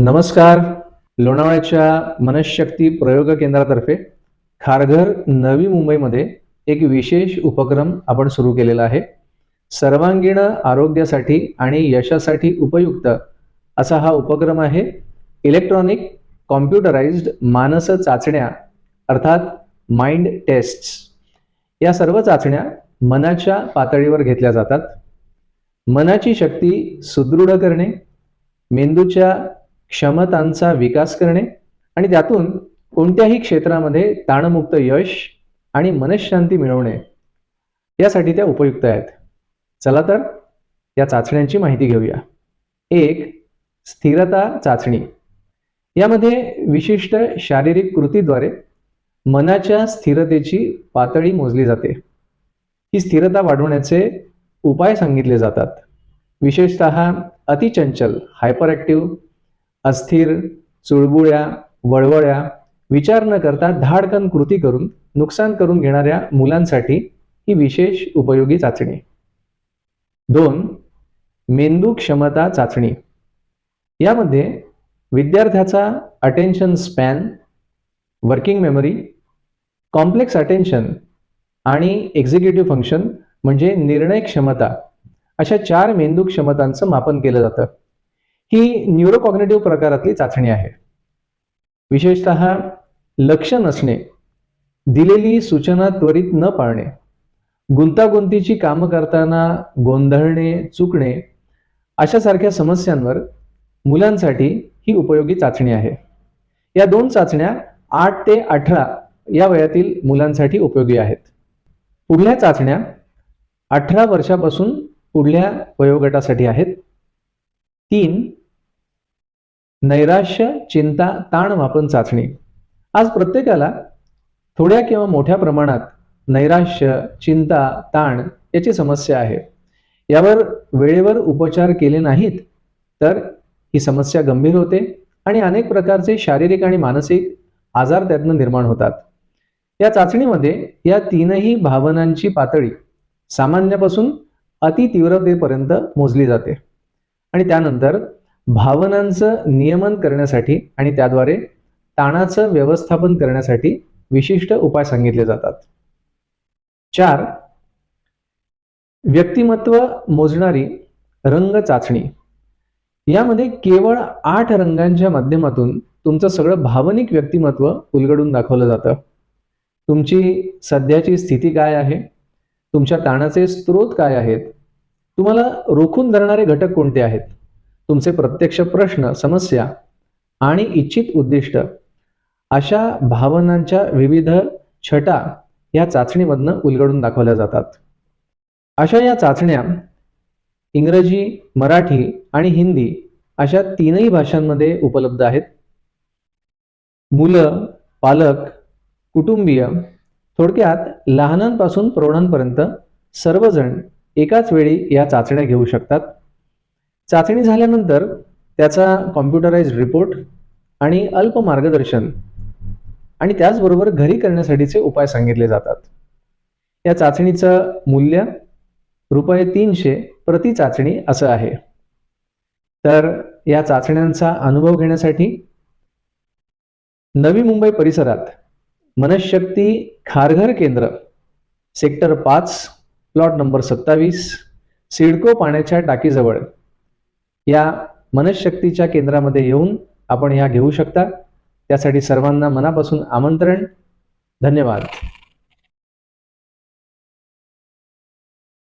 नमस्कार. लोणावळ्याच्या मनशक्ती प्रयोग केंद्रातर्फे खारघर नवी मुंबईमध्ये एक विशेष उपक्रम आपण सुरू केलेला आहे. सर्वांगीण आरोग्यासाठी आणि यशासाठी उपयुक्त असा हा उपक्रम आहे. इलेक्ट्रॉनिक कॉम्प्युटराइज्ड मानस चाचण्या अर्थात माइंड टेस्ट्स. या सर्व चाचण्या मनाच्या पातळीवर घेतल्या जातात. मनाची शक्ती सुदृढ करणे मेंदूच्या क्षमतांचा विकास करणे आणि त्यातून कोणत्याही क्षेत्रामध्ये ताणमुक्त यश आणि मनशांती मिळवणे यासाठी त्या उपयुक्त आहेत. चला तर या चाचण्यांची माहिती घेऊया. एक स्थिरता चाचणी. यामध्ये विशिष्ट शारीरिक कृतीद्वारे मनाच्या स्थिरतेची पातळी मोजली जाते. ही स्थिरता वाढवण्याचे उपाय सांगितले जातात. विशेषत अतिचंचल हायपर ॲक्टिव्ह अस्थिर चुळबुळ्या वळवळ्या विचार न करता धाडकन कृती करून नुकसान करून घेणाऱ्या मुलांसाठी ही विशेष उपयोगी चाचणी. दोन मेंदू क्षमता चाचणी. यामध्ये विद्यार्थ्याचा attention span working memory complex attention आणि एक्झिक्युटिव्ह फंक्शन म्हणजे निर्णय क्षमता अशा चार मेंदू क्षमतांचं मापन केलं जातं. ही न्यूरोकॉग्नेटिव्ह प्रकारातली चाचणी आहे. विशेषत लक्ष नसणे दिलेली सूचना त्वरित न पाळणे गुंतागुंतीची कामं करताना गोंधळणे चुकणे अशासारख्या समस्यांवर मुलांसाठी ही उपयोगी चाचणी आहे. या दोन चाचण्या आठ ते अठरा या वयातील मुलांसाठी उपयोगी आहेत. पुढल्या चाचण्या अठरा वर्षापासून पुढल्या वयोगटासाठी आहेत. तीन नैराश्य चिंता ताण मापन चाचणी. आज प्रत्येकाला थोड्या किंवा मोठ्या प्रमाणात नैराश्य चिंता ताण याची समस्या आहे. यावर वेळेवर उपचार केले नाहीत तर ही समस्या गंभीर होते आणि अनेक प्रकारचे शारीरिक आणि मानसिक आजार त्यातनं निर्माण होतात. या चाचणीमध्ये या तीनही भावनांची पातळी सामान्यापासून अतितीव्रतेपर्यंत मोजली जाते. आणि त्यानंतर भावनांचं नियमन करण्यासाठी आणि त्याद्वारे ताणाचं व्यवस्थापन करण्यासाठी विशिष्ट उपाय सांगितले जातात. चार व्यक्तिमत्व मोजणारी रंग चाचणी. यामध्ये केवळ आठ रंगांच्या माध्यमातून तुमचं सगळं भावनिक व्यक्तिमत्व उलगडून दाखवलं जातं. तुमची सध्याची स्थिती काय आहे? तुमच्या ताणाचे स्रोत काय आहेत? तुम्हाला रोखून धरणारे घटक कोणते आहेत? तुमचे प्रत्यक्ष प्रश्न समस्या आणि इच्छित उद्दिष्ट अशा भावनांच्या विविध छटा या चाचणीमधनं उलगडून दाखवल्या जातात. अशा या चाचण्या इंग्रजी मराठी आणि हिंदी अशा तीनही भाषांमध्ये उपलब्ध आहेत. मुलं पालक कुटुंबीय थोडक्यात लहानांपासून प्रौढांपर्यंत सर्वजण एकाच वेळी या चाचण्या घेऊ शकतात. चाचणी झाल्यानंतर त्याचा कॉम्प्युटराइज रिपोर्ट आणि अल्प मार्गदर्शन आणि त्याचबरोबर घरी करण्यासाठीचे उपाय सांगितले जातात. या चाचणीचं मूल्य रुपये तीनशे प्रति चाचणी असं आहे. तर या चाचण्यांचा अनुभव घेण्यासाठी नवी मुंबई परिसरात मनशक्ती खारघर केंद्र सेक्टर पाच प्लॉट नंबर सत्तावीस सिडको पाण्याच्या टाकीजवळ या मनशक्तीच्या केंद्रामध्ये येऊन आपण ह्या घेऊ शकता. त्यासाठी सर्वांना मनापासून आमंत्रण. धन्यवाद.